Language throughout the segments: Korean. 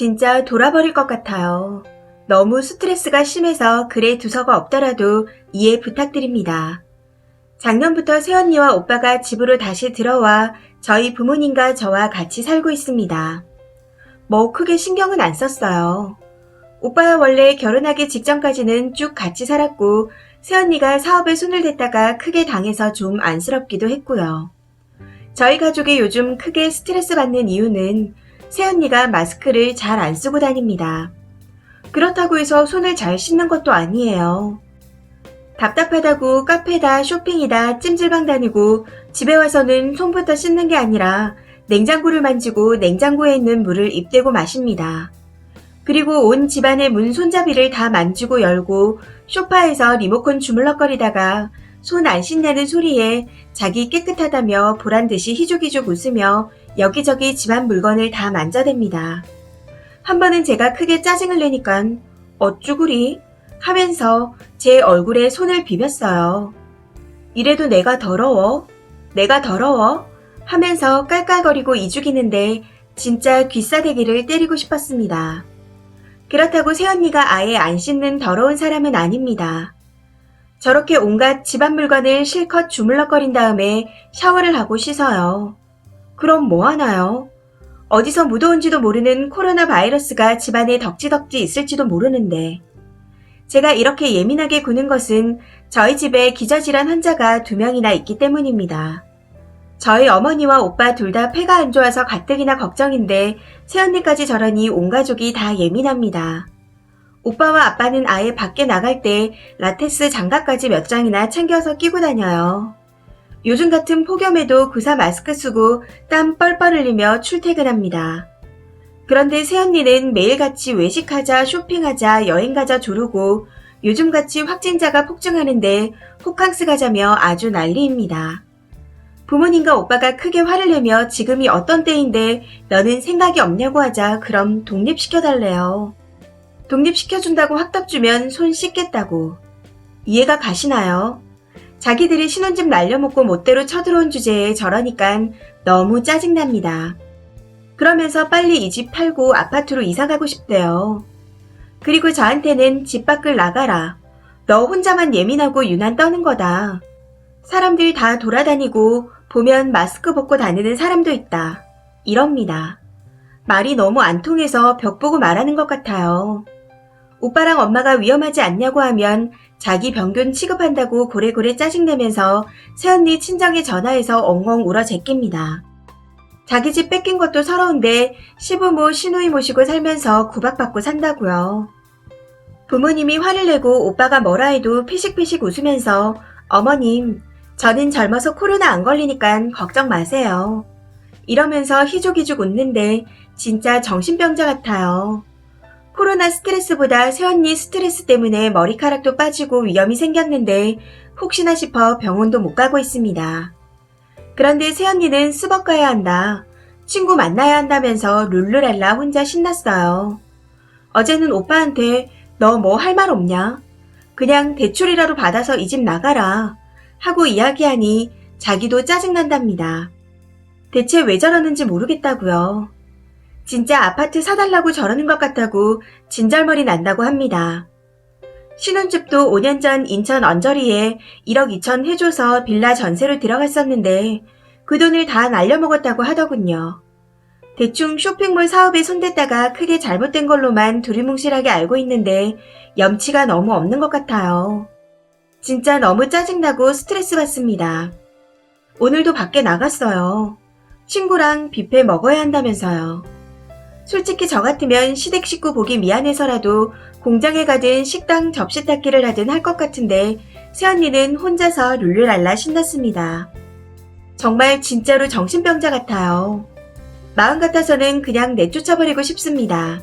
진짜 돌아버릴 것 같아요. 너무 스트레스가 심해서 글에 두서가 없더라도 이해 부탁드립니다. 작년부터 새언니와 오빠가 집으로 다시 들어와 저희 부모님과 저와 같이 살고 있습니다. 뭐 크게 신경은 안 썼어요. 오빠야 원래 결혼하기 직전까지는 쭉 같이 살았고 새언니가 사업에 손을 댔다가 크게 당해서 좀 안쓰럽기도 했고요. 저희 가족이 요즘 크게 스트레스 받는 이유는 새언니가 마스크를 잘 안 쓰고 다닙니다. 그렇다고 해서 손을 잘 씻는 것도 아니에요. 답답하다고 카페다 쇼핑이다 찜질방 다니고 집에 와서는 손부터 씻는 게 아니라 냉장고를 만지고 냉장고에 있는 물을 입대고 마십니다. 그리고 온 집안의 문 손잡이를 다 만지고 열고 소파에서 리모컨 주물럭거리다가 손 안 씻냐는 소리에 자기 깨끗하다며 보란 듯이 희죽희죽 웃으며 여기저기 집안 물건을 다 만져댑니다. 한 번은 제가 크게 짜증을 내니깐 어쭈구리 하면서 제 얼굴에 손을 비볐어요. 이래도 내가 더러워? 내가 더러워? 하면서 깔깔거리고 이죽이는데 진짜 귀싸대기를 때리고 싶었습니다. 그렇다고 새언니가 아예 안 씻는 더러운 사람은 아닙니다. 저렇게 온갖 집안 물건을 실컷 주물럭거린 다음에 샤워를 하고 씻어요. 그럼 뭐 하나요? 어디서 묻어온지도 모르는 코로나 바이러스가 집안에 덕지덕지 있을지도 모르는데. 제가 이렇게 예민하게 구는 것은 저희 집에 기저질환 환자가 두 명이나 있기 때문입니다. 저희 어머니와 오빠 둘 다 폐가 안 좋아서 가뜩이나 걱정인데 새언니까지 저러니 온 가족이 다 예민합니다. 오빠와 아빠는 아예 밖에 나갈 때 라테스 장갑까지 몇 장이나 챙겨서 끼고 다녀요. 요즘 같은 폭염에도 구사 마스크 쓰고 땀 뻘뻘 흘리며 출퇴근합니다. 그런데 새언니는 매일같이 외식하자, 쇼핑하자, 여행가자 조르고 요즘같이 확진자가 폭증하는데 호캉스 가자며 아주 난리입니다. 부모님과 오빠가 크게 화를 내며 지금이 어떤 때인데 너는 생각이 없냐고 하자 그럼 독립시켜달래요. 독립시켜준다고 확답 주면 손 씻겠다고. 이해가 가시나요? 자기들이 신혼집 날려먹고 못대로 쳐들어온 주제에 저러니깐 너무 짜증납니다. 그러면서 빨리 이 집 팔고 아파트로 이사가고 싶대요. 그리고 저한테는 집 밖을 나가라. 너 혼자만 예민하고 유난 떠는 거다. 사람들 다 돌아다니고 보면 마스크 벗고 다니는 사람도 있다. 이럽니다. 말이 너무 안 통해서 벽 보고 말하는 것 같아요. 오빠랑 엄마가 위험하지 않냐고 하면 자기 병균 취급한다고 고래고래 짜증내면서 새언니 친정에 전화해서 엉엉 울어 제낍니다. 자기 집 뺏긴 것도 서러운데 시부모 시누이 모시고 살면서 구박받고 산다고요. 부모님이 화를 내고 오빠가 뭐라 해도 피식피식 웃으면서 어머님, 저는 젊어서 코로나 안 걸리니까 걱정 마세요. 이러면서 희죽희죽 웃는데 진짜 정신병자 같아요. 코로나 스트레스보다 새언니 스트레스 때문에 머리카락도 빠지고 위염이 생겼는데 혹시나 싶어 병원도 못 가고 있습니다. 그런데 새언니는 수박 가야 한다. 친구 만나야 한다면서 룰루랄라 혼자 신났어요. 어제는 오빠한테 너 뭐 할 말 없냐? 그냥 대출이라도 받아서 이 집 나가라. 하고 이야기하니 자기도 짜증난답니다. 대체 왜 저러는지 모르겠다고요. 진짜 아파트 사달라고 저러는 것 같다고 진절머리 난다고 합니다. 신혼집도 5년 전 인천 언저리에 1억 2천 해줘서 빌라 전세로 들어갔었는데 그 돈을 다 날려먹었다고 하더군요. 대충 쇼핑몰 사업에 손댔다가 크게 잘못된 걸로만 두리뭉실하게 알고 있는데 염치가 너무 없는 것 같아요. 진짜 너무 짜증나고 스트레스 받습니다. 오늘도 밖에 나갔어요. 친구랑 뷔페 먹어야 한다면서요. 솔직히 저 같으면 시댁 식구 보기 미안해서라도 공장에 가든 식당 접시 닦기를 하든 할 것 같은데 새언니는 혼자서 룰루랄라 신났습니다. 정말 진짜로 정신병자 같아요. 마음 같아서는 그냥 내쫓아버리고 싶습니다.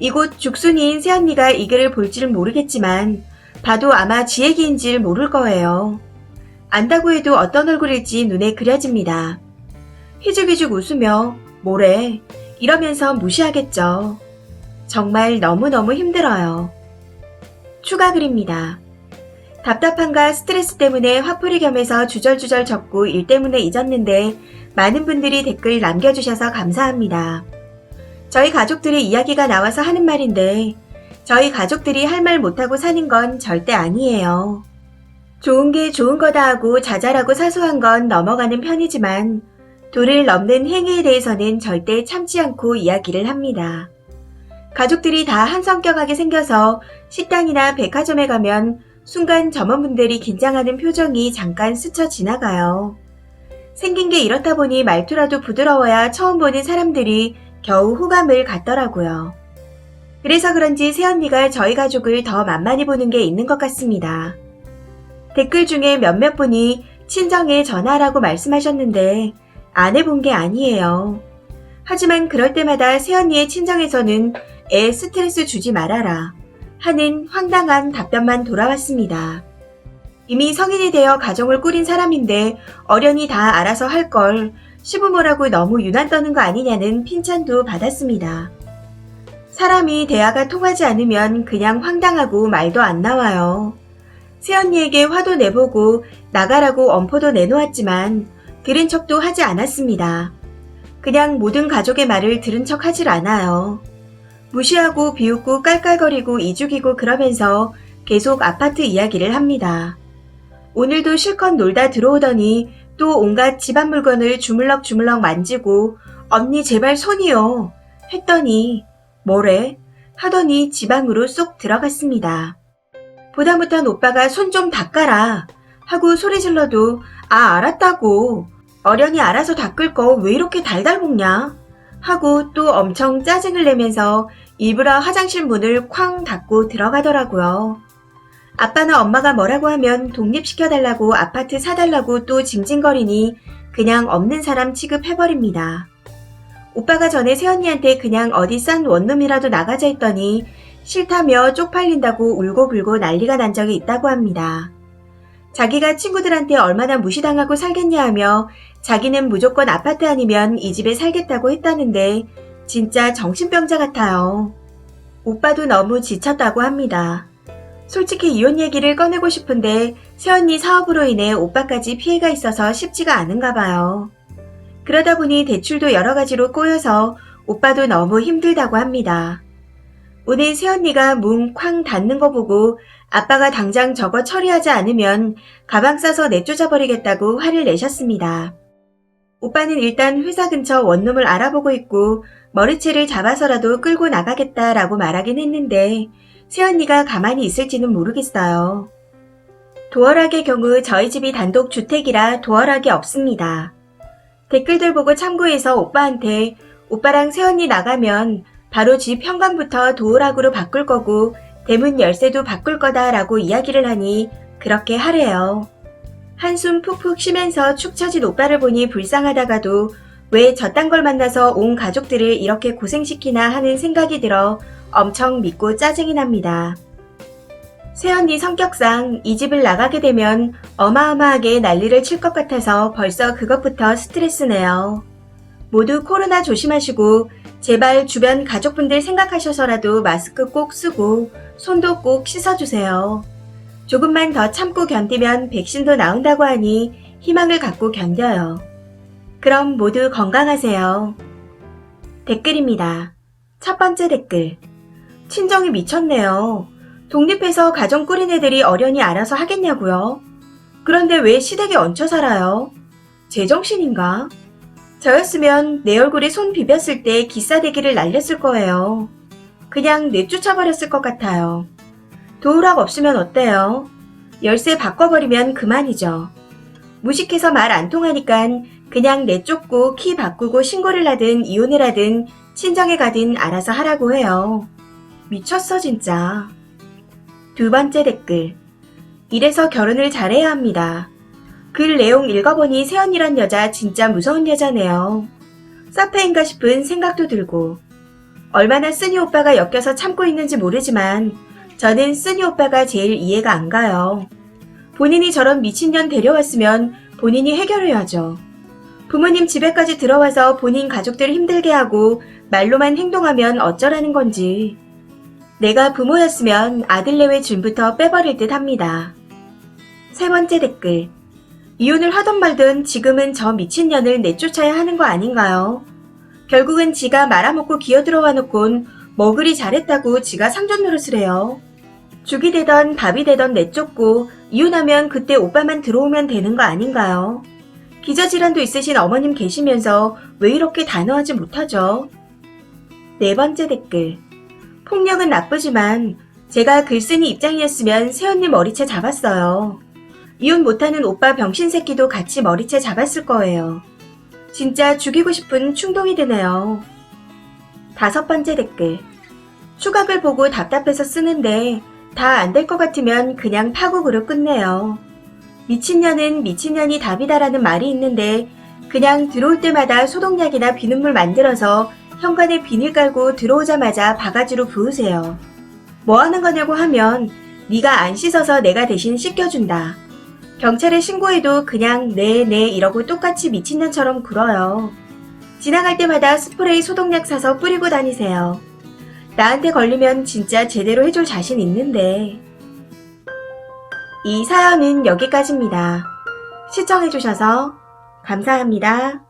이곳 죽순이인 새언니가 이 글을 볼지는 모르겠지만 봐도 아마 지 얘기인지 모를 거예요. 안다고 해도 어떤 얼굴일지 눈에 그려집니다. 희죽희죽 웃으며 뭐래 이러면서 무시하겠죠. 정말 너무너무 힘들어요. 추가 글입니다. 답답함과 스트레스 때문에 화풀이 겸해서 주절주절 적고 일 때문에 잊었는데 많은 분들이 댓글 남겨주셔서 감사합니다. 저희 가족들의 이야기가 나와서 하는 말인데, 저희 가족들이 할 말 못하고 사는 건 절대 아니에요. 좋은 게 좋은 거다 하고 자잘하고 사소한 건 넘어가는 편이지만, 도를 넘는 행위에 대해서는 절대 참지 않고 이야기를 합니다. 가족들이 다 한 성격하게 생겨서 식당이나 백화점에 가면 순간 점원분들이 긴장하는 표정이 잠깐 스쳐 지나가요. 생긴 게 이렇다 보니 말투라도 부드러워야 처음 보는 사람들이 겨우 호감을 갖더라고요. 그래서 그런지 새언니가 저희 가족을 더 만만히 보는 게 있는 것 같습니다. 댓글 중에 몇몇 분이 친정에 전화라고 말씀하셨는데 안 해본 게 아니에요. 하지만 그럴 때마다 새언니의 친정에서는 애 스트레스 주지 말아라 하는 황당한 답변만 돌아왔습니다. 이미 성인이 되어 가정을 꾸린 사람인데 어련히 다 알아서 할 걸 시부모라고 너무 유난 떠는 거 아니냐는 핀찬도 받았습니다. 사람이 대화가 통하지 않으면 그냥 황당하고 말도 안 나와요. 새언니에게 화도 내보고 나가라고 엄포도 내놓았지만 들은 척도 하지 않았습니다. 그냥 모든 가족의 말을 들은 척 하질 않아요. 무시하고 비웃고 깔깔거리고 이죽이고 그러면서 계속 아파트 이야기를 합니다. 오늘도 실컷 놀다 들어오더니 또 온갖 집안 물건을 주물럭주물럭 만지고 언니 제발 손이요 했더니 뭐래? 하더니 지방으로 쏙 들어갔습니다. 보다 못한 오빠가 손 좀 닦아라 하고 소리 질러도 아 알았다고 어련히 알아서 닦을 거 왜 이렇게 달달 볶냐 하고 또 엄청 짜증을 내면서 일부러 화장실 문을 쾅 닫고 들어가더라고요. 아빠나 엄마가 뭐라고 하면 독립시켜달라고 아파트 사달라고 또 징징거리니 그냥 없는 사람 취급해버립니다. 오빠가 전에 새언니한테 그냥 어디 싼 원룸이라도 나가자 했더니 싫다며 쪽팔린다고 울고불고 난리가 난 적이 있다고 합니다. 자기가 친구들한테 얼마나 무시당하고 살겠냐 하며 자기는 무조건 아파트 아니면 이 집에 살겠다고 했다는데 진짜 정신병자 같아요. 오빠도 너무 지쳤다고 합니다. 솔직히 이혼 얘기를 꺼내고 싶은데 새언니 사업으로 인해 오빠까지 피해가 있어서 쉽지가 않은가 봐요. 그러다 보니 대출도 여러 가지로 꼬여서 오빠도 너무 힘들다고 합니다. 오늘 새언니가 문 쾅 닫는 거 보고 아빠가 당장 저거 처리하지 않으면 가방 싸서 내쫓아버리겠다고 화를 내셨습니다. 오빠는 일단 회사 근처 원룸을 알아보고 있고 머리채를 잡아서라도 끌고 나가겠다라고 말하긴 했는데 새언니가 가만히 있을지는 모르겠어요. 도어락의 경우 저희 집이 단독 주택이라 도어락이 없습니다. 댓글들 보고 참고해서 오빠한테 오빠랑 새언니 나가면 바로 집 현관부터 도어락으로 바꿀 거고 대문 열쇠도 바꿀 거다라고 이야기를 하니 그렇게 하래요. 한숨 푹푹 쉬면서 축 처진 오빠를 보니 불쌍하다가도 왜 저딴 걸 만나서 온 가족들을 이렇게 고생시키나 하는 생각이 들어 엄청 믿고 짜증이 납니다. 새언니 성격상 이 집을 나가게 되면 어마어마하게 난리를 칠 것 같아서 벌써 그것부터 스트레스네요. 모두 코로나 조심하시고 제발 주변 가족분들 생각하셔서라도 마스크 꼭 쓰고 손도 꼭 씻어주세요. 조금만 더 참고 견디면 백신도 나온다고 하니 희망을 갖고 견뎌요. 그럼 모두 건강하세요. 댓글입니다. 첫 번째 댓글. 친정이 미쳤네요. 독립해서 가정 꾸린 애들이 어련히 알아서 하겠냐고요? 그런데 왜 시댁에 얹혀 살아요? 제정신인가? 저였으면 내 얼굴에 손 비볐을 때 기싸대기를 날렸을 거예요. 그냥 내쫓아버렸을 것 같아요. 도우락 없으면 어때요? 열쇠 바꿔버리면 그만이죠. 무식해서 말 안 통하니까 그냥 내쫓고 키 바꾸고 신고를 하든 이혼을 하든 친정에 가든 알아서 하라고 해요. 미쳤어 진짜. 두 번째 댓글. 이래서 결혼을 잘해야 합니다. 글 내용 읽어보니 세연이란 여자 진짜 무서운 여자네요. 사페인가 싶은 생각도 들고 얼마나 쓰니 오빠가 엮여서 참고 있는지 모르지만 저는 쓰니 오빠가 제일 이해가 안 가요. 본인이 저런 미친년 데려왔으면 본인이 해결해야죠. 부모님 집에까지 들어와서 본인 가족들 힘들게 하고 말로만 행동하면 어쩌라는 건지. 내가 부모였으면 아들 내외 준부터 빼버릴 듯 합니다. 세 번째 댓글. 이혼을 하던 말든 지금은 저 미친년을 내쫓아야 하는 거 아닌가요? 결국은 지가 말아먹고 기어들어와 놓곤 먹으리 잘했다고 지가 상전 노릇을 해요. 죽이 되던 밥이 되던 내쫓고 이혼하면 그때 오빠만 들어오면 되는 거 아닌가요? 기저질환도 있으신 어머님 계시면서 왜 이렇게 단호하지 못하죠? 네 번째 댓글. 폭력은 나쁘지만 제가 글쓴이 입장이었으면 새언니 머리채 잡았어요. 이혼 못하는 오빠 병신 새끼도 같이 머리채 잡았을 거예요. 진짜 죽이고 싶은 충동이 드네요. 다섯 번째 댓글. 추각을 보고 답답해서 쓰는데 다 안 될 것 같으면 그냥 파국으로 끝내요. 미친년은 미친년이 답이다라는 말이 있는데 그냥 들어올 때마다 소독약이나 비눗물 만들어서 현관에 비닐 깔고 들어오자마자 바가지로 부으세요. 뭐 하는 거냐고 하면 네가 안 씻어서 내가 대신 씻겨준다. 경찰에 신고해도 그냥 네, 네 이러고 똑같이 미친년처럼 굴어요. 지나갈 때마다 스프레이 소독약 사서 뿌리고 다니세요. 나한테 걸리면 진짜 제대로 해줄 자신 있는데. 이 사연은 여기까지입니다. 시청해주셔서 감사합니다.